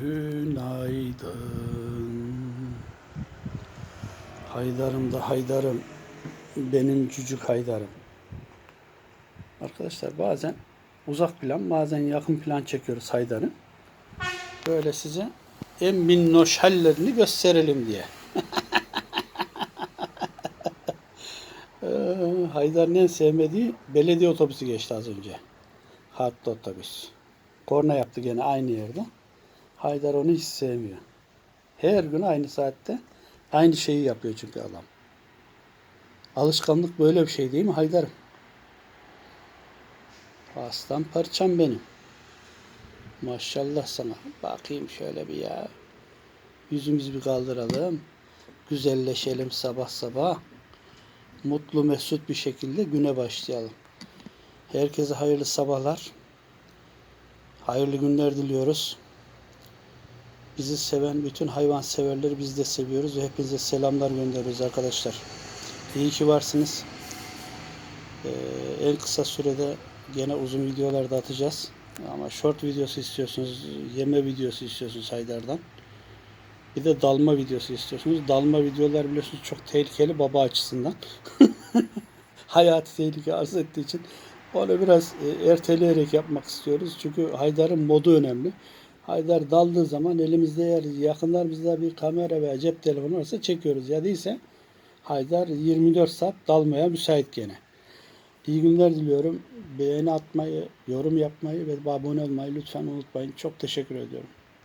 Günaydın. Haydarım da haydarım. Benim cücük haydarım. Arkadaşlar bazen uzak plan bazen yakın plan çekiyoruz haydarı. Böyle size en minnoş hallerini gösterelim diye. Haydar'ın en sevmediği belediye otobüsü geçti az önce. Hattı otobüs. Korna yaptı gene aynı yerde. Haydar onu hiç sevmiyor. Her gün aynı saatte aynı şeyi yapıyor çünkü adam. Alışkanlık böyle bir şey değil mi Haydar'ım? Aslan parçam benim. Maşallah sana. Bakayım şöyle bir ya. Yüzümüzü bir kaldıralım. Güzelleşelim sabah sabah. Mutlu mesut bir şekilde güne başlayalım. Herkese hayırlı sabahlar. Hayırlı günler diliyoruz. Bizi seven bütün hayvan severleri biz de seviyoruz ve hepinize selamlar gönderiyoruz arkadaşlar. İyi ki varsınız. Ee, en kısa sürede gene uzun videolar da atacağız. Ama short videosu istiyorsunuz, yeme videosu istiyorsunuz Haydar'dan. Bir de dalma videosu istiyorsunuz. Dalma videolar biliyorsunuz çok tehlikeli baba açısından. Hayati tehlike arz ettiği için onu biraz e, erteleyerek yapmak istiyoruz. Çünkü Haydar'ın modu önemli. Haydar daldığı zaman elimizde eğer yakınlarımızda bir kamera veya cep telefonu varsa çekiyoruz. Ya değilse Haydar 24 saat dalmaya müsait gene. İyi günler diliyorum. Beğeni atmayı, yorum yapmayı ve abone olmayı lütfen unutmayın. Çok teşekkür ediyorum.